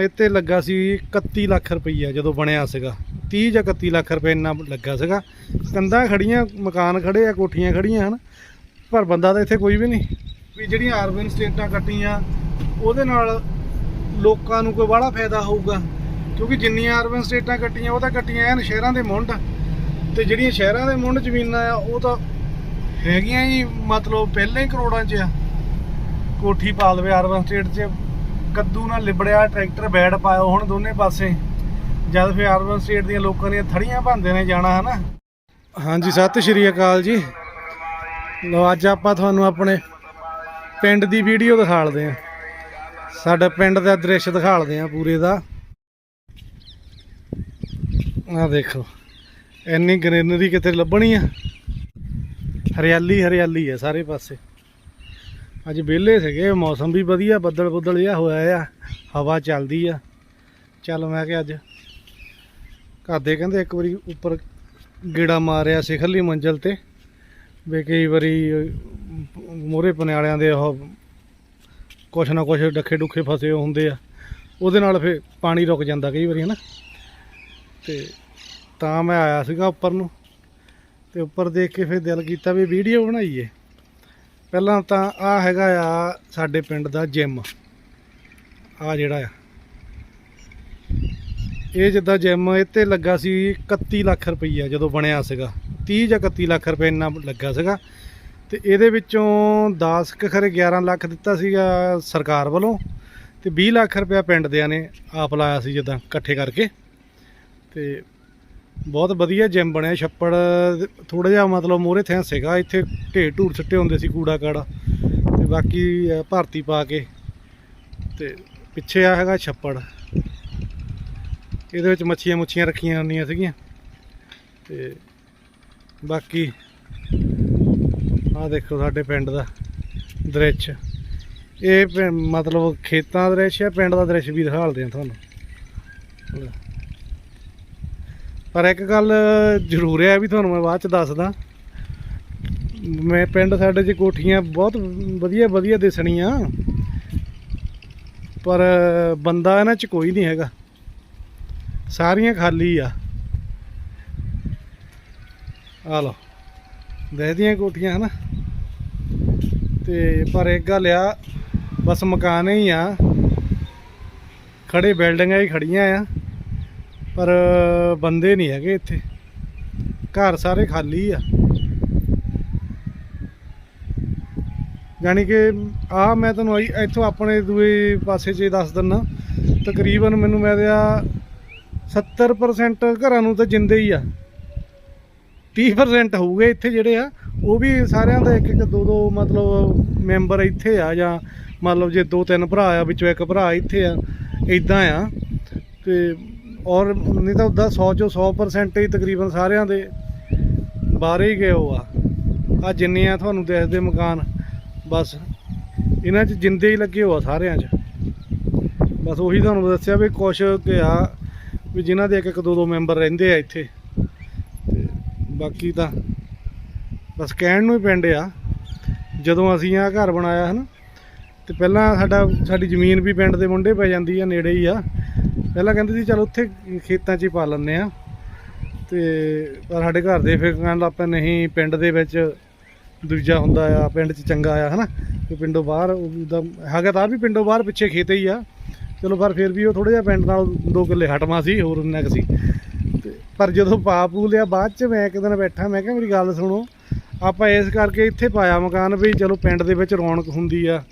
ਇੱਥੇ ਲੱਗਾ ਸੀ 31 ਲੱਖ ਰੁਪਈਆ ਜਦੋਂ ਬਣਿਆ ਸੀਗਾ। 30 ਜਾਂ 31 ਲੱਖ ਰੁਪਏ ਇੰਨਾ ਲੱਗਾ ਸੀਗਾ। ਕੰਧਾਂ ਖੜੀਆਂ, ਮਕਾਨ ਖੜੇ ਆ, ਕੋਠੀਆਂ ਖੜੀਆਂ ਹਨ, ਪਰ ਬੰਦਾ ਤਾਂ ਇੱਥੇ ਕੋਈ ਵੀ ਨਹੀਂ। ਵੀ ਜਿਹੜੀਆਂ ਅਰਬਨ ਸਟੇਟਾਂ ਕੱਟੀਆਂ, ਉਹਦੇ ਨਾਲ ਲੋਕਾਂ ਨੂੰ ਕੋਈ ਬਾਹਲਾ ਫਾਇਦਾ ਹੋਊਗਾ? ਕਿਉਂਕਿ ਜਿੰਨੀਆਂ ਅਰਬਨ ਸਟੇਟਾਂ ਕੱਟੀਆਂ, ਉਹ ਤਾਂ ਕੱਟੀਆਂ ਐਨ ਸ਼ਹਿਰਾਂ ਦੇ ਮੁੰਡ। ਤੇ ਜਿਹੜੀਆਂ ਸ਼ਹਿਰਾਂ ਦੇ ਮੁੰਡ ਜ਼ਮੀਨਾਂ ਆ, ਉਹ ਤਾਂ ਹੈਗੀਆਂ ਹੀ, ਮਤਲਬ ਪਹਿਲਾਂ ਹੀ ਕਰੋੜਾਂ 'ਚ ਆ। ਕੋਠੀ ਪਾ ਲਵੇ ਅਰਬਨ ਸਟੇਟ 'ਚ ਕੱਦੂ ਨਾਲ ਲਿਬੜਿਆ, ਟਰੈਕਟਰ ਬੈਡ ਪਾਇਓ ਹੁਣ ਦੋਨੇ ਪਾਸੇ। ਜਦ ਫਿਰ ਅਰਬਨ ਸਟੇਟ ਦੀਆਂ ਲੋਕਾਂ ਦੀਆਂ ਥੜੀਆਂ ਭੰਦੇ ਨੇ ਜਾਣਾ, ਹਨਾ? ਹਾਂਜੀ, ਸਤਿ ਸ਼੍ਰੀ ਅਕਾਲ ਜੀ। ਲੋ ਅੱਜ ਆਪਾਂ ਤੁਹਾਨੂੰ ਆਪਣੇ ਪਿੰਡ ਦੀ ਵੀਡੀਓ ਦਿਖਾਲਦੇ ਆ ਸਾਡਾ ਪਿੰਡ ਦਾ ਦ੍ਰਿਸ਼ ਦਿਖਾਲਦੇ ਆ ਪੂਰੇ ਦਾ। ਆ ਦੇਖੋ, ਇੰਨੀ ਗ੍ਰੀਨਰੀ ਕਿਤੇ ਲੱਭਣੀ ਆ। ਹਰਿਆਲੀ ਹਰਿਆਲੀ ਆ ਸਾਰੇ ਪਾਸੇ। ਅੱਜ ਵਿਹਲੇ ਸੀਗੇ, ਮੌਸਮ ਵੀ ਵਧੀਆ, ਬੱਦਲ ਬੁੱਦਲ ਜਿਹਾ ਹੋਇਆ ਆ, ਹਵਾ ਚੱਲਦੀ ਆ। ਚੱਲ ਮੈਂ ਕਿ ਅੱਜ ਘਰ ਦੇ ਕਹਿੰਦੇ ਇੱਕ ਵਾਰੀ ਉੱਪਰ ਗੇੜਾ ਮਾਰਿਆ ਸਿਖਰਲੀ ਮੰਜ਼ਲ ਤੇ, ਵੀ ਕਈ ਵਾਰੀ ਮੋਰੇ ਪਨਿਆਲਿਆਂ ਦੇ ਉਹ ਕੁਛ ਨਾ ਕੁਛ ਡੱਖੇ ਡੁੱਖੇ ਫਸੇ ਹੁੰਦੇ ਆ, ਉਹਦੇ ਨਾਲ ਫੇ ਪਾਣੀ ਰੁਕ ਜਾਂਦਾ ਕਈ ਵਾਰੀ, ਹਨਾ। ਤੇ ਤਾਂ ਮੈਂ ਆਇਆ ਸੀਗਾ ਉੱਪਰ ਨੂੰ, ਤੇ ਉੱਪਰ ਦੇਖ ਕੇ ਫਿਰ ਦਿਲ ਕੀਤਾ ਵੀ ਵੀਡੀਓ ਬਣਾਈਏ। ਪਹਿਲਾਂ ਤਾਂ ਆ ਹੈਗਾ ਆ ਸਾਡੇ ਪਿੰਡ ਦਾ ਜਿਮ ਆ ਜਿਹੜਾ ਆ। ਇਹ ਜਿੱਦਾਂ ਜਿਮ ਇੱਥੇ ਲੱਗਾ ਸੀ 31 ਲੱਖ ਰੁਪਈਆ ਜਦੋਂ ਬਣਿਆ ਸੀਗਾ। 30 ਜਾਂ 31 ਲੱਖ ਰੁਪਏ ਇੰਨਾ ਲੱਗਾ ਸੀਗਾ। ਤੇ ਇਹਦੇ ਵਿੱਚੋਂ 10 ਕੁ ਖਰੇ 11 ਲੱਖ ਦਿੱਤਾ ਸੀਗਾ ਸਰਕਾਰ ਵੱਲੋਂ ਤੇ 20 ਲੱਖ ਰੁਪਇਆ ਪਿੰਡ ਦਿਆਂ ਨੇ ਆਪ ਲਾਇਆ ਸੀ ਜਿੱਦਾਂ ਇਕੱਠੇ ਕਰਕੇ। ਤੇ ਬਹੁਤ ਵਧੀਆ ਜਿਮ ਬਣਿਆ ਛੱਪੜ ਥੋੜਾ ਜਿਹਾ ਮਤਲਬ ਮੋਰੇ ਥਾਂ ਸੀਗਾ ਇੱਥੇ ਢੇਰ ਢੂਰ ਸਿੱਟੇ ਹੁੰਦੇ ਸੀ ਕੂੜਾ ਕਾੜਾ ਤੇ ਬਾਕੀ ਅਹ, ਭਰਤੀ ਪਾ ਕੇ ਤੇ ਪਿੱਛੇ ਆ ਹੈਗਾ ਛੱਪੜ। ਇਹਦੇ ਵਿੱਚ ਮੱਛੀਆਂ ਮੁੱਛੀਆਂ ਰੱਖੀਆਂ ਹੁੰਦੀਆਂ ਸੀਗੀਆਂ ਤੇ ਬਾਕੀ ਆ ਦੇਖੋ ਸਾਡੇ ਪਿੰਡ ਦਾ ਦ੍ਰਿਸ਼। ਇਹ ਪਿੰ- ਮਤਲਬ ਖੇਤਾਂ ਦਾ ਦ੍ਰਿਸ਼ ਹੈ ਪਿੰਡ ਦਾ ਦ੍ਰਿਸ਼ ਵੀ ਦਿਖਾਲਦੇ ਆ ਤੁਹਾਨੂੰ। ਪਰ ਇੱਕ ਗੱਲ ਜ਼ਰੂਰ ਹੈ ਵੀ ਤੁਹਾਨੂੰ ਮੈਂ ਬਾਅਦ ਚ ਦੱਸਦਾ। ਮੈਂ ਪਿੰਡ ਸਾਡੇ 'ਚ ਕੋਠੀਆਂ ਬਹੁਤ ਵਧੀਆ ਵਧੀਆ ਦਿਸਣੀਆਂ। ਪਰ ਬੰਦਾ ਇਹਨਾਂ 'ਚ ਕੋਈ ਨਹੀਂ ਹੈਗਾ। ਸਾਰੀਆਂ ਖਾਲੀ ਆ। ਆ ਲਓ, ਦੇਖਦੀਆਂ ਕੋਠੀਆਂ ਹਨਾ। ਤੇ ਪਰ ਇੱਕ ਗੱਲ ਆ, ਬਸ ਮਕਾਨ ਹੀ ਆ। ਖੜੇ ਬਿਲਡਿੰਗਾਂ ਹੀ ਖੜੀਆਂ ਆ। ਪਰ ਬੰਦੇ ਨਹੀਂ ਹੈਗੇ ਇੱਥੇ। ਘਰ ਸਾਰੇ ਖਾਲੀ ਆ। ਯਾਨੀ ਕਿ ਆ ਮੈਂ ਤੁਹਾਨੂੰ ਇੱਥੋਂ ਆਪਣੇ ਦੂਏ ਪਾਸੇ 'ਚ ਦੱਸ ਦਿੰਨਾ, ਤਕਰੀਬਨ ਮੈਨੂੰ ਮੈਂ ਦਿਆ 70% ਘਰਾਂ ਨੂੰ ਤਾਂ ਜਿੰਦੇ ਹੀ ਆ। 30% ਹੋਊਗੇ ਇੱਥੇ ਜਿਹੜੇ ਆ, ਉਹ ਵੀ ਸਾਰਿਆਂ ਦਾ ਇੱਕ ਇੱਕ ਦੋ ਦੋ ਮਤਲਬ ਮੈਂਬਰ ਇੱਥੇ ਆ ਜਾਂ ਮਤਲਬ ਜੇ ਦੋ ਤਿੰਨ ਭਰਾ ਆ, ਵਿੱਚੋਂ ਇੱਕ ਭਰਾ ਇੱਥੇ ਆ ਇਦਾਂ ਆ। ਤੇ ਔਰ ਨਹੀਂ ਤਾਂ ਉਦਾਂ 100 ਚੋਂ 100% ਹੀ ਤਕਰੀਬਨ ਸਾਰਿਆਂ ਦੇ ਬਾਹਰ ਹੀ ਗਏ ਹੋ ਆ। ਆ ਜਿੰਨੇ ਆ ਤੁਹਾਨੂੰ ਦਿਖਦੇ ਮਕਾਨ, ਬਸ ਇਹਨਾਂ 'ਚ ਜਿੰਦੇ ਹੀ ਲੱਗੇ ਹੋ ਆ ਸਾਰਿਆਂ 'ਚ। ਬਸ ਉਹੀ ਤੁਹਾਨੂੰ ਦੱਸਿਆ ਵੀ ਕੁਛ ਕਿਹਾ ਵੀ ਜਿਨ੍ਹਾਂ ਦੇ ਇੱਕ ਇੱਕ ਦੋ ਦੋ ਮੈਂਬਰ ਰਹਿੰਦੇ ਆ ਇੱਥੇ। ਤੇ ਬਾਕੀ ਤਾਂ ਬਸ ਕਹਿਣ ਨੂੰ ਹੀ ਪਿੰਡ ਆ, ਜਦੋਂ ਅਸੀਂ ਆ ਘਰ ਬਣਾਇਆ ਹਨ, ਤੇ ਪਹਿਲਾਂ ਸਾਡਾ, ਸਾਡੀ ਜ਼ਮੀਨ ਵੀ ਪਿੰਡ ਦੇ ਮੁੰਡੇ ਪੈ ਜਾਂਦੀ ਆ, ਨੇੜੇ ਹੀ ਆ। ਪਹਿਲਾਂ ਕਹਿੰਦੇ ਸੀ, ਚਲ ਉੱਥੇ ਖੇਤਾਂ 'ਚ ਹੀ ਪਾ ਲੈਂਦੇ ਆ ਤੇ ਪਰ ਸਾਡੇ ਘਰ ਦੇ ਫਿਰ ਕਹਿਣ ਲੱਗ ਪਏ, ਨਹੀਂ, ਪਿੰਡ ਦੇ ਵਿੱਚ ਦੂਜਾ ਹੁੰਦਾ ਆ, ਪਿੰਡ 'ਚ ਚੰਗਾ ਆ, ਹਨਾ? ਤੇ ਪਿੰਡੋਂ ਬਾਹਰ ਉਹਦਾ ਹੈਗਾ ਤਾਂ ਵੀ ਪਿੰਡੋਂ ਬਾਹਰ ਪਿੱਛੇ ਖੇਤ ਹੀ ਆ। ਚਲੋ ਪਰ ਫਿਰ ਵੀ ਉਹ ਥੋੜਾ ਜਿਹਾ ਪਿੰਡ ਨਾਲ ਦੋ ਕਿੱਲੇ ਹਟਵਾ ਸੀ, ਹੋਰ ਉਹਨਾਂ ਕੁ ਸੀ। ਤੇ ਪਰ ਜਦੋਂ ਪਾ ਪੂ ਲਿਆ, ਬਾਅਦ 'ਚ ਮੈਂ ਇੱਕ ਦਿਨ ਬੈਠਾ, ਮੈਂ ਕਿਹਾ, ਮੇਰੀ ਗੱਲ ਸੁਣੋ, ਆਪਾਂ ਇਸ ਕਰਕੇ ਇੱਥੇ ਪਾਇਆ ਮਕਾਨ ਵੀ, ਚਲੋ ਪਿੰਡ ਦੇ ਵਿੱਚ ਰੌਣਕ ਹੁੰਦੀ ਆ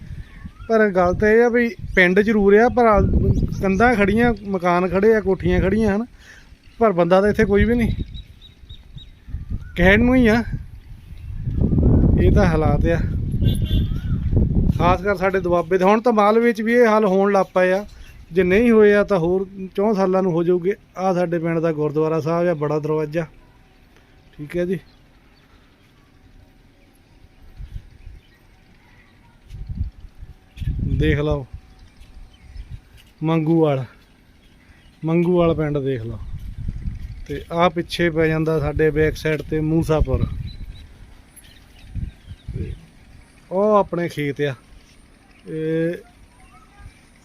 ਪਰ ਗੱਲ ਤਾਂ ਇਹ ਆ ਵੀ ਪਿੰਡ ਜ਼ਰੂਰ ਆ, ਪਰ ਕੰਧਾਂ ਖੜੀਆਂ, ਮਕਾਨ ਖੜੇ ਆ, ਕੋਠੀਆਂ ਖੜੀਆਂ ਹਨ, ਪਰ ਬੰਦਾ ਤਾਂ ਇੱਥੇ ਕੋਈ ਵੀ ਨਹੀਂ। ਕਹਿਣ ਨੂੰ ਹੀ ਆ, ਇਹ ਤਾਂ ਹਾਲਾਤ ਆ। ਖਾਸ ਕਰ ਸਾਡੇ ਦੁਆਬੇ ਦੇ, ਹੁਣ ਤਾਂ ਮਾਲਵੇ ਵਿੱਚ ਵੀ ਇਹ ਹਾਲ ਹੋਣ ਲੱਗ ਪਏ ਆ। ਜੇ ਨਹੀਂ ਹੋਇਆ ਤਾਂ ਹੋਰ 4 ਸਾਲਾਂ ਨੂੰ ਹੋ ਜਾਊਗੇ। ਆ ਸਾਡੇ ਪਿੰਡ ਦਾ ਗੁਰਦੁਆਰਾ ਸਾਹਿਬ ਆ, ਬੜਾ ਦਰਵਾਜ਼ਾ। ਠੀਕ ਹੈ ਜੀ। ਦੇਖ ਲਓ। ਮੰਗੂਵਾਲ। ਮੰਗੂਵਾਲ ਪਿੰਡ ਦੇਖ ਲਓ। ਤੇ ਆ ਪਿੱਛੇ ਪੈ ਜਾਂਦਾ ਸਾਡੇ ਬੈਕ ਸਾਈਡ ਤੇ ਮੂਸਾਪੁਰ। ਉਹ ਆਪਣੇ ਖੇਤ ਆ। ਇਹ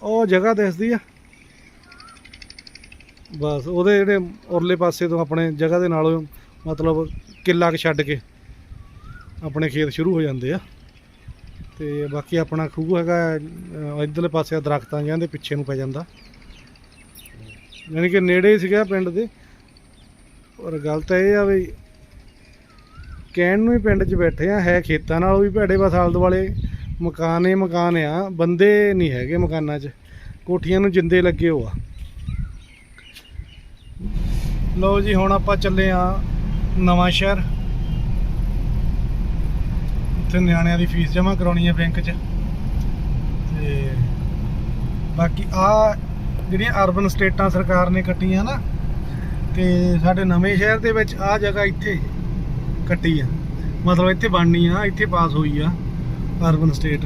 ਉਹ ਜਗ੍ਹਾ ਦਿਸਦੀ ਆ। ਬਸ ਉਹਦੇ ਜਿਹੜੇ ਉਰਲੇ ਪਾਸੇ ਤੋਂ ਆਪਣੇ ਜਗ੍ਹਾ ਦੇ ਨਾਲੋਂ ਮਤਲਬ ਕਿੱਲਾ ਕੁ ਛੱਡ ਕੇ ਆਪਣੇ ਖੇਤ ਸ਼ੁਰੂ ਹੋ ਜਾਂਦੇ ਆ। ਤੇ ਬਾਕੀ ਆਪਣਾ ਖੂਹ ਹੈਗਾ ਅਹ, ਇੱਧਰਲੇ ਪਾਸੇ ਦਰਖਤਾਂ ਜਿਹਨਾਂ ਦੇ ਪਿੱਛੇ ਨੂੰ ਪੈ ਜਾਂਦਾ। ਯਾਨੀ ਕਿ ਨੇੜੇ ਹੀ ਸੀਗਾ ਪਿੰਡ ਦੇ। ਔਰ ਗੱਲ ਤਾਂ ਇਹ ਆ ਵੀ ਕਹਿਣ ਨੂੰ ਹੀ ਪਿੰਡ 'ਚ ਬੈਠੇ ਆ ਹੈ ਖੇਤਾਂ ਨਾਲੋਂ ਵੀ ਭੈੜੇ ਬਸ ਆਲੇ ਦੁਆਲੇ। ਮਕਾਨ ਹੀ ਮਕਾਨ ਆ ਬੰਦੇ ਨਹੀਂ ਹੈਗੇ ਮਕਾਨਾਂ 'ਚ। ਕੋਠੀਆਂ ਨੂੰ ਜਿੰਦੇ ਲੱਗੇ ਹੋ ਆ। ਲਓ ਜੀ ਹੁਣ ਆਪਾਂ ਚੱਲੇ ਆ ਨਵਾਂ ਸ਼ਹਿਰ ਉੱਥੇ ਨਿਆਣਿਆਂ ਦੀ ਫੀਸ ਜਮ੍ਹਾਂ ਕਰਾਉਣੀ ਹੈ ਬੈਂਕ 'ਚ। ਤੇ ਬਾਕੀ ਆ ਜਿਹੜੀਆਂ ਅਰਬਨ ਸਟੇਟਾਂ ਸਰਕਾਰ ਨੇ ਕੱਟੀਆਂ ਨਾ, ਤੇ ਸਾਡੇ ਨਵੇਂ ਸ਼ਹਿਰ ਦੇ ਵਿੱਚ ਆ ਜਗ੍ਹਾ ਇੱਥੇ ਕੱਟੀ ਆ। ਮਤਲਬ ਇੱਥੇ ਬਣਨੀ ਆ, ਇੱਥੇ ਪਾਸ ਹੋਈ ਆ ਅਰਬਨ ਸਟੇਟ।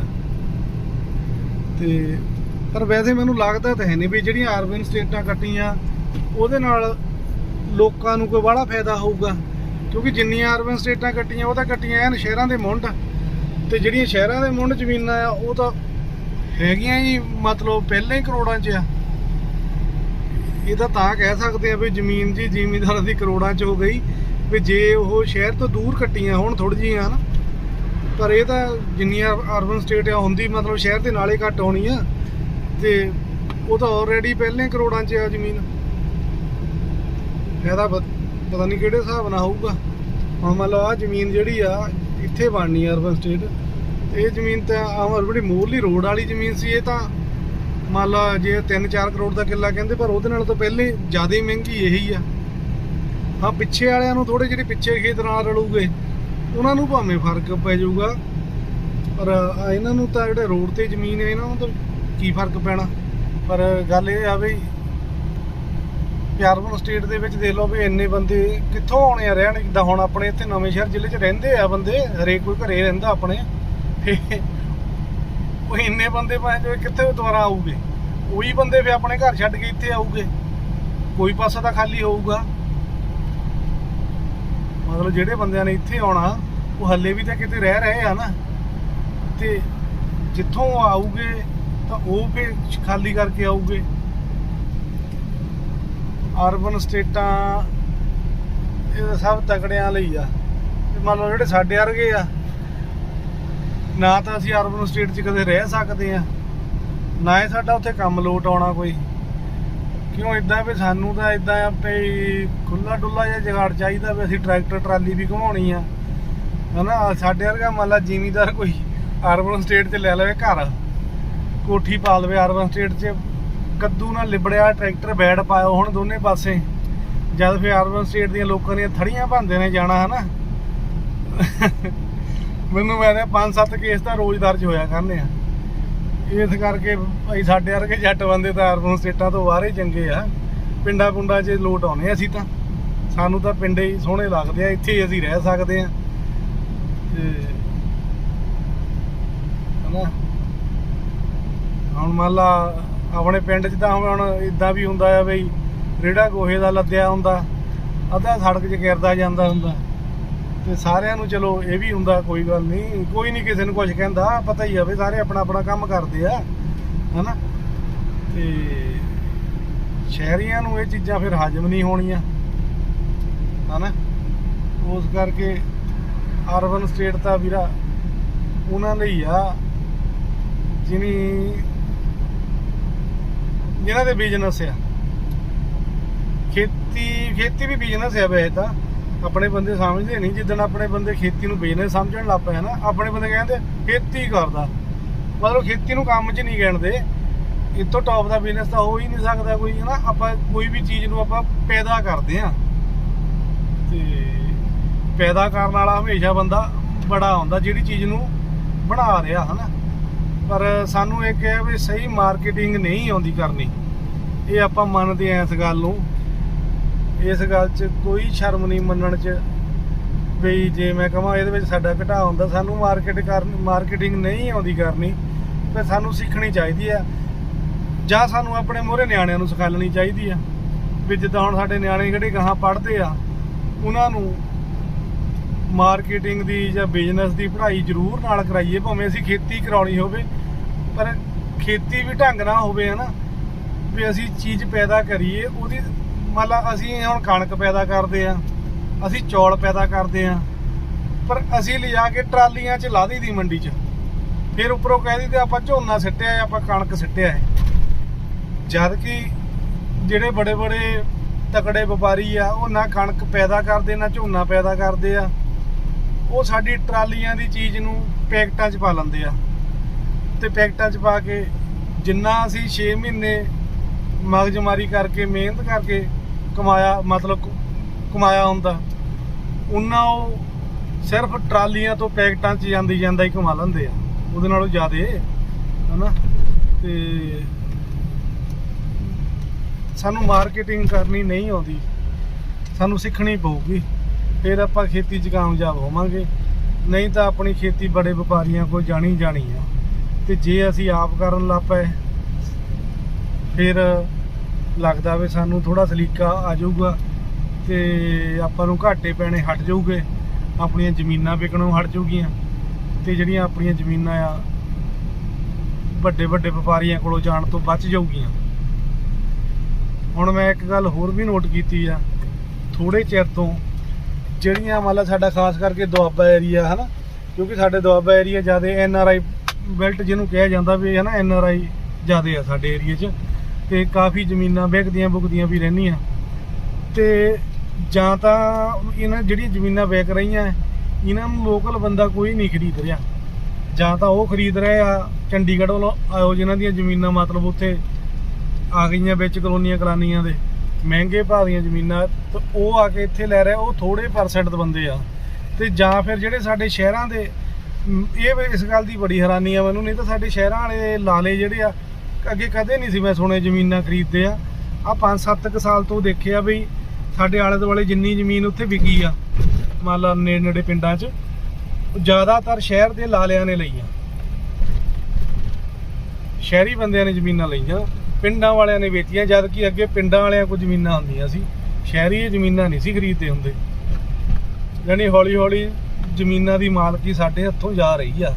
ਤੇ ਪਰ ਵੈਸੇ ਮੈਨੂੰ ਲੱਗਦਾ ਤਾਂ ਹੈ ਨਹੀਂ ਵੀ ਜਿਹੜੀਆਂ ਅਰਬਨ ਸਟੇਟਾਂ ਕੱਟੀਆਂ, ਉਹਦੇ ਨਾਲ ਲੋਕਾਂ ਨੂੰ ਕੋਈ ਬੜਾ ਫਾਇਦਾ ਹੋਊਗਾ। ਕਿਉਂਕਿ ਜਿੰਨੀਆਂ ਅਰਬਨ ਸਟੇਟਾਂ ਕੱਟੀਆਂ, ਉਹ ਤਾਂ ਕੱਟੀਆਂ ਐਨ ਸ਼ਹਿਰਾਂ ਦੇ ਮੁੰਡ। ਤੇ ਜਿਹੜੀਆਂ ਸ਼ਹਿਰਾਂ ਦੇ ਮੁੰਡ ਜ਼ਮੀਨਾਂ ਆ, ਉਹ ਤਾਂ ਹੈਗੀਆਂ ਹੀ ਮਤਲਬ ਪਹਿਲਾਂ ਹੀ ਕਰੋੜਾਂ 'ਚ ਆ। ਇਹ ਤਾਂ ਤਾਂ ਕਹਿ ਸਕਦੇ ਆ ਵੀ ਜ਼ਮੀਨ ਜੀ ਜ਼ਿਮੀਦਾਰ ਦੀ ਕਰੋੜਾਂ 'ਚ ਹੋ ਗਈ, ਵੀ ਜੇ ਉਹ ਸ਼ਹਿਰ ਤੋਂ ਦੂਰ ਕੱਟੀਆਂ ਹੋਣ ਥੋੜੀ ਜਿਹੀਆਂ ਨਾ ਪਰ ਇਹ ਤਾਂ ਜਿੰਨੀਆਂ ਅਰਬਨ ਸਟੇਟ ਆ, ਹੁੰਦੀ ਮਤਲਬ ਸ਼ਹਿਰ ਦੇ ਨਾਲੇ ਘੱਟ ਹੋਣੀ ਆ, ਤੇ ਉਹ ਤਾਂ ਆਲਰੇਡੀ ਪਹਿਲਾਂ ਹੀ ਕਰੋੜਾਂ 'ਚ ਆ ਜ਼ਮੀਨ। ਇਹਦਾ ਪਤਾ ਨਹੀਂ ਕਿਹੜੇ ਹਿਸਾਬ ਨਾਲ ਹੋਊਗਾ। ਹੁਣ ਮੰਨ ਲਓ ਆ ਜ਼ਮੀਨ ਜਿਹੜੀ ਆ ਇੱਥੇ ਬਣਨੀ ਆ ਅਰਬਨ ਸਟੇਟ ਇਹ ਜ਼ਮੀਨ ਤਾਂ ਆਮ ਬੜੀ ਮੂਰਲੀ ਰੋਡ ਵਾਲੀ ਜ਼ਮੀਨ ਸੀ, ਇਹ ਤਾਂ ਮੰਨ ਲਾ ਜੇ 3-4 ਕਰੋੜ ਦਾ ਕਿੱਲਾ ਕਹਿੰਦੇ, ਪਰ ਉਹਦੇ ਨਾਲ ਤਾਂ ਪਹਿਲੇ ਜ਼ਿਆਦਾ ਹੀ ਮਹਿੰਗੀ ਇਹੀ ਆ। ਹਾਂ, ਪਿੱਛੇ ਵਾਲਿਆਂ ਨੂੰ ਥੋੜੇ ਜਿਹੜੇ ਪਿੱਛੇ ਖੇਤ ਨਾਲ ਰਲੂਗੇ, ਉਹਨਾਂ ਨੂੰ ਭਾਵੇਂ ਫ਼ਰਕ ਪੈ ਜਾਊਗਾ, ਪਰ ਇਹਨਾਂ ਨੂੰ ਤਾਂ ਜਿਹੜੇ ਰੋਡ ਤੇ ਜ਼ਮੀਨ ਹੈ, ਇਹਨਾਂ ਨੂੰ ਤਾਂ ਕੀ ਫ਼ਰਕ ਪੈਣਾ? ਪਰ ਗੱਲ ਇਹ ਆ ਵੀ ਪਿਆਰਪੁਰ ਸਟੇਟ ਦੇ ਵਿੱਚ ਦੇਖ ਲਓ ਵੀ ਇੰਨੇ ਬੰਦੇ ਕਿੱਥੋਂ ਆਉਣੇ ਆ ਰਹਿਣ, ਜਿੱਦਾਂ ਹੁਣ ਆਪਣੇ ਇੱਥੇ ਨਵੇਂ ਸ਼ਹਿਰ ਜ਼ਿਲ੍ਹੇ 'ਚ ਰਹਿੰਦੇ ਆ ਬੰਦੇ, ਹਰੇਕ ਕੋਈ ਘਰੇ ਰਹਿੰਦਾ ਆਪਣੇ। ਤੇ ਉਹ ਇੰਨੇ ਬੰਦੇ ਭਾਵੇਂ ਜੋ ਕਿੱਥੇ ਦੁਬਾਰਾ ਆਊਗੇ, ਉਹੀ ਬੰਦੇ ਫੇ ਆਪਣੇ ਘਰ ਛੱਡ ਕੇ ਇੱਥੇ ਆਊਗੇ। ਕੋਈ ਪਾਸਾ ਤਾਂ ਖਾਲੀ ਹੋਊਗਾ। ਮਤਲਬ ਜਿਹੜੇ ਬੰਦਿਆਂ ਨੇ ਇੱਥੇ ਆਉਣਾ, ਉਹ ਹੱਲੇ ਵੀ ਤਾਂ ਕਿਤੇ ਰਹਿ ਰਹੇ ਆ ਨਾ। ਤੇ ਜਿੱਥੋਂ ਆਊਗੇ, ਤਾਂ ਉਹ ਫੇ ਖਾਲੀ ਕਰਕੇ ਆਊਗੇ। ਅਰਬਨ ਸਟੇਟਾਂ, ਇਹ ਸਭ ਤਕੜਿਆਂ ਲਈ ਆ। ਮੰਨ ਲਓ ਜਿਹੜੇ ਸਾਡੇ ਵਰਗੇ ਆ, ਨਾ ਤਾਂ ਅਸੀਂ ਅਰਬਨ ਸਟੇਟ 'ਚ ਕਦੇ ਰਹਿ ਸਕਦੇ ਆ, ਨਾ ਹੀ ਸਾਡਾ ਉੱਥੇ ਕੰਮ ਲੋਟ ਆਉਣਾ ਕੋਈ। ਕਿਉਂ ਇਦਾਂ ਵੀ ਸਾਨੂੰ ਤਾਂ ਇਦਾਂ ਆ ਵੀ ਖੁੱਲਾ ਡੁੱਲਾ ਜਿਹਾ ਜਗਾੜ ਚਾਹੀਦਾ ਵੀ ਅਸੀਂ ਟਰੈਕਟਰ, ਟਰਾਲੀ ਵੀ ਘੁਮਾਉਣੀ ਆ। ਹਨਾ ਸਾਡੇ ਵਰਗਾ ਮੰਨ ਲਾ ਜ਼ਿਮੀਦਾਰ ਕੋਈ ਅਰਬਨ ਸਟੇਟ 'ਚ ਲੈ ਲਵੇ ਘਰ, ਕੋਠੀ ਪਾ ਲਵੇ ਅਰਬਨ ਸਟੇਟ 'ਚ ਕੱਦੂ ਨਾਲ ਲਿਬੜਿਆ, ਟਰੈਕਟਰ ਬੈਡ ਪਾਇਓ ਹੁਣ ਦੋਨੇ ਪਾਸੇ। ਜਦ ਫਿਰ ਅਰਬਨ ਸਟੇਟ ਦੀਆਂ ਲੋਕਾਂ ਦੀਆਂ ਥੜੀਆਂ ਭੰਦੇ ਨੇ ਜਾਣਾ, ਹਨਾ? ਮੈਨੂੰ ਮੈਂ ਪੰਜ ਸੱਤ ਕੇਸ ਤਾਂ ਰੋਜ਼ ਦਰਜ ਹੋਇਆ ਕਰਨੇ ਆ। ਇਸ ਕਰਕੇ ਭਾਈ ਸਾਡੇ ਵਰਗੇ ਜੱਟ ਬੰਦੇ ਤਾਂ ਅਰਬਨ ਸਟੇਟਾਂ ਤੋਂ ਬਾਹਰ ਹੀ ਚੰਗੇ ਆ। ਪਿੰਡਾਂ ਪੁੰਡਾਂ 'ਚ ਲੋਟ ਆਉਣੇ ਅਸੀਂ ਤਾਂ। ਸਾਨੂੰ ਤਾਂ ਪਿੰਡੇ ਹੀ ਸੋਹਣੇ ਲੱਗਦੇ ਆ, ਇੱਥੇ ਹੀ ਅਸੀਂ ਰਹਿ ਸਕਦੇ ਆ। ਤੇ ਹਨਾ? ਹੁਣ ਮੰਨ ਲਾ ਆਪਣੇ ਪਿੰਡ 'ਚ ਤਾਂ ਹੁਣ ਇਦਾਂ ਵੀ ਹੁੰਦਾ ਆ ਬਈ ਰੇੜਾ ਗੋਹੇ ਦਾ ਲੱਦਿਆ ਹੁੰਦਾ, ਅੱਧਾ ਸੜਕ 'ਚ ਗਿਰਦਾ ਜਾਂਦਾ ਹੁੰਦਾ। ਤੇ ਸਾਰਿਆਂ ਨੂੰ ਚਲੋ ਇਹ ਵੀ ਹੁੰਦਾ, ਕੋਈ ਗੱਲ ਨਹੀਂ, ਕੋਈ ਨਹੀਂ ਕਿਸੇ ਨੂੰ ਕੁਝ ਕਹਿੰਦਾ, ਪਤਾ ਹੀ ਆ ਵੀ ਸਾਰੇ ਆਪਣਾ ਆਪਣਾ ਕੰਮ ਕਰਦੇ ਆ, ਹਨਾ? ਤੇ ਸ਼ਹਿਰੀਆਂ ਨੂੰ ਇਹ ਚੀਜ਼ਾਂ ਫਿਰ ਹਜਮ ਨਹੀਂ ਹੋਣੀਆਂ, ਹਨਾ? ਉਸ ਕਰਕੇ ਅਰਬਨ ਸਟੇਟ ਤਾਂ ਵੀਰਾ ਉਹਨਾਂ ਲਈ ਆ, ਜਿਨੀ ਜਿਨ੍ਹਾਂ ਦੇ ਬਿਜ਼ਨਸ ਆ। ਖੇਤੀ ਖੇਤੀ ਵੀ ਬਿਜ਼ਨਸ ਆ ਵੈਸੇ ਤਾਂ। ਆਪਣੇ ਬੰਦੇ ਸਮਝਦੇ ਨਹੀਂ, ਜਿੱਦਣ ਆਪਣੇ ਬੰਦੇ ਖੇਤੀ ਨੂੰ ਬਿਜ਼ਨਸ ਸਮਝਣ ਲੱਗ ਪਏ ਨਾ ਆਪਣੇ ਬੰਦੇ ਕਹਿੰਦੇ ਖੇਤੀ ਕਰਦਾ। ਮਤਲਬ ਖੇਤੀ ਨੂੰ ਕੰਮ 'ਚ ਨਹੀਂ ਗਿਣਦੇ। ਇਤੋਂ ਟੌਪ ਦਾ ਬਿਜ਼ਨਸ ਤਾਂ ਹੋ ਹੀ ਨਹੀਂ ਸਕਦਾ ਕੋਈ ਹਨਾ, ਆਪਾਂ ਕੋਈ ਵੀ ਚੀਜ਼ ਨੂੰ ਆਪਾਂ ਪੈਦਾ ਕਰਦੇ ਆ ਤੇ ਪੈਦਾ ਕਰਨ ਵਾਲਾ ਹਮੇਸ਼ਾ ਬੰਦਾ ਬੜਾ ਹੁੰਦਾ, ਜਿਹੜੀ ਚੀਜ਼ ਨੂੰ ਬਣਾ ਰਿਹਾ ਹਨਾ। ਪਰ ਸਾਨੂੰ ਇਹ ਕਿਹਾ ਵੀ ਸਹੀ ਮਾਰਕੀਟਿੰਗ ਨਹੀਂ ਆਉਂਦੀ ਕਰਨੀ। ਇਹ ਆਪਾਂ ਮੰਨਦੇ ਆ ਇਸ ਗੱਲ ਨੂੰ। ਇਸ ਗੱਲ 'ਚ ਕੋਈ ਸ਼ਰਮ ਨਹੀਂ ਮੰਨਣ 'ਚ ਵੀ ਜੇ ਮੈਂ ਕਹਾਂ ਇਹਦੇ ਵਿੱਚ ਸਾਡਾ ਘਟਾ ਹੁੰਦਾ, ਸਾਨੂੰ ਮਾਰਕੀਟ ਕਰਨ, ਮਾਰਕੀਟਿੰਗ ਨਹੀਂ ਆਉਂਦੀ ਕਰਨੀ, ਤੇ ਸਾਨੂੰ ਸਿੱਖਣੀ ਚਾਹੀਦੀ ਆ। ਜਾਂ ਸਾਨੂੰ ਆਪਣੇ ਮੋਹਰੇ ਨਿਆਣਿਆਂ ਨੂੰ ਸਿਖਾਲਣੀ ਚਾਹੀਦੀ ਆ। ਵੀ ਜਿੱਦਾਂ ਹੁਣ ਸਾਡੇ ਨਿਆਣੇ ਜਿਹੜੇ ਗਾਹਾਂ ਪੜ੍ਹਦੇ ਆ, ਉਹਨਾਂ ਨੂੰ ਮਾਰਕੀਟਿੰਗ ਦੀ ਜਾਂ ਬਿਜ਼ਨਸ ਦੀ ਪੜ੍ਹਾਈ ਜ਼ਰੂਰ ਨਾਲ ਕਰਾਈਏ, ਭਾਵੇਂ ਅਸੀਂ ਖੇਤੀ ਕਰਾਉਣੀ ਹੋਵੇ, ਪਰ ਖੇਤੀ ਵੀ ਢੰਗ ਨਾਲ ਹੋਵੇ ਹਨਾ, ਵੀ ਅਸੀਂ ਚੀਜ਼ ਪੈਦਾ ਕਰੀਏ, ਉਹਦੀ ਮੰਨ ਲਾ ਅਸੀਂ ਹੁਣ ਕਣਕ ਪੈਦਾ ਕਰਦੇ ਆ ਅਸੀਂ ਚੌਲ ਪੈਦਾ ਕਰਦੇ ਆ ਪਰ ਅਸੀਂ ਲਿਜਾ ਕੇ ਟਰਾਲੀਆਂ 'ਚ ਲਾ ਦੀ ਮੰਡੀ 'ਚ, ਫਿਰ ਉੱਪਰੋਂ ਕਹਿ ਦਿੰਦੇ ਆਪਾਂ ਝੋਨਾ ਸਿੱਟਿਆ ਹੈ ਆਪਾਂ ਕਣਕ ਸਿੱਟਿਆ ਹੈ। ਜਦ ਕਿ ਜਿਹੜੇ ਬੜੇ ਬੜੇ ਤਕੜੇ ਵਪਾਰੀ ਆ, ਉਹ ਨਾ ਕਣਕ ਪੈਦਾ ਕਰਦੇ, ਨਾ ਝੋਨਾ ਪੈਦਾ ਕਰਦੇ ਆ ਉਹ ਸਾਡੀ ਟਰਾਲੀਆਂ ਦੀ ਚੀਜ਼ ਨੂੰ ਪੈਕਟਾਂ 'ਚ ਪਾ ਲੈਂਦੇ ਆ। ਤੇ ਪੈਕਟਾਂ 'ਚ ਪਾ ਕੇ ਜਿੰਨਾ ਅਸੀਂ 6 ਮਹੀਨੇ ਮਗਜਮਾਰੀ ਕਰਕੇ, ਮਿਹਨਤ ਕਰਕੇ ਕਮਾਇਆ, ਮਤਲਬ ਕਮਾਇਆ ਹੁੰਦਾ ਉਹਨਾਂ ਉਹ ਸਿਰਫ ਟਰਾਲੀਆਂ ਤੋਂ ਪੈਕਟਾਂ 'ਚ ਜਾਂਦੀ ਜਾਂਦਾ ਹੀ ਕਮਾ ਲੈਂਦੇ ਆ। ਉਹਦੇ ਨਾਲੋਂ ਜ਼ਿਆਦੇ, ਹਨਾ? ਤੇ ਸਾਨੂੰ ਮਾਰਕੀਟਿੰਗ ਕਰਨੀ ਨਹੀਂ ਆਉਂਦੀ। ਸਾਨੂੰ ਸਿੱਖਣੀ ਪਊਗੀ। ਫਿਰ ਆਪਾਂ ਖੇਤੀ 'ਚ ਕਾਮਯਾਬ ਹੋਵਾਂਗੇ। ਨਹੀਂ ਤਾਂ ਆਪਣੀ ਖੇਤੀ ਬੜੇ ਵਪਾਰੀਆਂ ਕੋਲ ਜਾਣੀ ਜਾਣੀ ਆ। ਤੇ ਜੇ ਅਸੀਂ ਆਪ ਕਰਨ ਲੱਗ ਪਏ, ਫਿਰ ਲੱਗਦਾ ਵੀ ਸਾਨੂੰ ਥੋੜਾ ਸਲੀਕਾ ਆ ਜਾਊਗਾ ਤੇ ਆਪਾਂ ਨੂੰ ਘਾਟੇ ਪੈਣੇ ਹਟ ਜਾਊਗੇ। ਆਪਣੀਆਂ ਜ਼ਮੀਨਾਂ ਵਿਕਣੋਂ ਹਟ ਜਾਊਗੀਆਂ। ਤੇ ਜਿਹੜੀਆਂ ਆਪਣੀਆਂ ਜ਼ਮੀਨਾਂ ਆ, ਵੱਡੇ ਵੱਡੇ ਵਪਾਰੀਆਂ ਕੋਲੋਂ ਜਾਣ ਤੋਂ ਬਚ ਜਾਊਗੀਆਂ। ਹੁਣ ਮੈਂ ਇੱਕ ਗੱਲ ਹੋਰ ਵੀ ਨੋਟ ਕੀਤੀ ਆ। ਥੋੜੇ ਚਿਰ ਤੋਂ ਜਿਹੜੀਆਂ ਮੰਨ ਲਾ ਸਾਡਾ ਖਾਸ ਕਰਕੇ ਦੁਆਬਾ ਏਰੀਆ, ਹਨਾ? ਕਿਉਂਕਿ ਸਾਡੇ ਦੁਆਬਾ ਏਰੀਆ ਜ਼ਿਆਦਾ ਐਨ ਆਰ ਆਈ ਬੈਲਟ ਜਿਹਨੂੰ ਕਿਹਾ ਜਾਂਦਾ ਵੀ, ਹਨਾ, ਐਨ ਆਰ ਆਈ ਜ਼ਿਆਦਾ ਆ ਸਾਡੇ ਏਰੀਆ 'ਚ। ਤੇ ਕਾਫੀ ਜ਼ਮੀਨਾਂ ਵਿਕਦੀਆਂ ਬੁਕਦੀਆਂ ਵੀ ਰਹਿੰਦੀਆਂ। ਤੇ ਜਾਂ ਤਾਂ ਇਹਨਾਂ ਜਿਹੜੀਆਂ ਜ਼ਮੀਨਾਂ ਵਿਕ ਰਹੀਆਂ, ਇਹਨਾਂ ਨੂੰ ਲੋਕਲ ਬੰਦਾ ਕੋਈ ਨਹੀਂ ਖਰੀਦ ਰਿਹਾ। ਜਾਂ ਤਾਂ ਉਹ ਖਰੀਦ ਰਹੇ ਆ, ਚੰਡੀਗੜ੍ਹ ਵੱਲੋਂ ਆਇਓ ਜਿਨ੍ਹਾਂ ਦੀਆਂ ਜ਼ਮੀਨਾਂ ਮਤਲਬ ਉੱਥੇ ਆ ਗਈਆਂ ਵਿੱਚ ਕਲੋਨੀਆਂ, ਕਲਾਨੀਆਂ ਦੇ। ਮਹਿੰਗੇ ਭਾਅ ਦੀਆਂ ਜ਼ਮੀਨਾਂ ਤੇ ਉਹ ਆ ਕੇ ਇੱਥੇ ਲੈ ਰਿਹਾ, ਉਹ ਥੋੜੇ ਪਰਸੈਂਟ ਦੇ ਬੰਦੇ ਆ। ਤੇ ਜਾਂ ਫਿਰ ਜਿਹੜੇ ਸਾਡੇ ਸ਼ਹਿਰਾਂ ਦੇ ਇਹ ਇਸ ਗੱਲ ਦੀ ਬੜੀ ਹੈਰਾਨੀ ਆ ਮੈਨੂੰ, ਨਹੀਂ ਤਾਂ ਸਾਡੇ ਸ਼ਹਿਰਾਂ ਵਾਲੇ ਲਾਲੇ ਜਿਹੜੇ ਆ, ਅੱਗੇ ਕਦੇ ਨਹੀਂ ਸੀ ਮੈਂ ਸੁਣੇ ਜ਼ਮੀਨਾਂ ਖਰੀਦਦੇ ਆ। ਆ 5-7 ਕੁ ਸਾਲ ਤੋਂ ਦੇਖਿਆ ਵੀ ਸਾਡੇ ਆਲੇ ਦੁਆਲੇ ਜਿੰਨੀ ਜ਼ਮੀਨ ਉੱਥੇ ਵਿਕੀ ਆ, ਮੰਨ ਲਾ ਨੇੜੇ ਨੇੜੇ ਪਿੰਡਾਂ 'ਚ, ਜ਼ਿਆਦਾਤਰ ਸ਼ਹਿਰ ਦੇ ਲਾਲਿਆਂ ਨੇ ਲਈਆਂ। ਸ਼ਹਿਰੀ ਬੰਦਿਆਂ ਨੇ ਜ਼ਮੀਨਾਂ ਲਈਆਂ। ਪਿੰਡਾਂ ਵਾਲਿਆਂ ਨੇ ਵੇਚੀਆਂ, ਜਦ ਕਿ ਅੱਗੇ ਪਿੰਡਾਂ ਵਾਲਿਆਂ ਕੋਲ ਜ਼ਮੀਨਾਂ ਹੁੰਦੀਆਂ ਸੀ। ਸ਼ਹਿਰੀ ਜ਼ਮੀਨਾਂ ਨਹੀਂ ਸੀ ਖਰੀਦਦੇ ਹੁੰਦੇ। ਯਾਨੀ ਹੌਲੀ ਹੌਲੀ ਜ਼ਮੀਨਾਂ ਦੀ ਮਾਲਕੀ ਸਾਡੇ ਹੱਥੋਂ ਜਾ ਰਹੀ ਆ।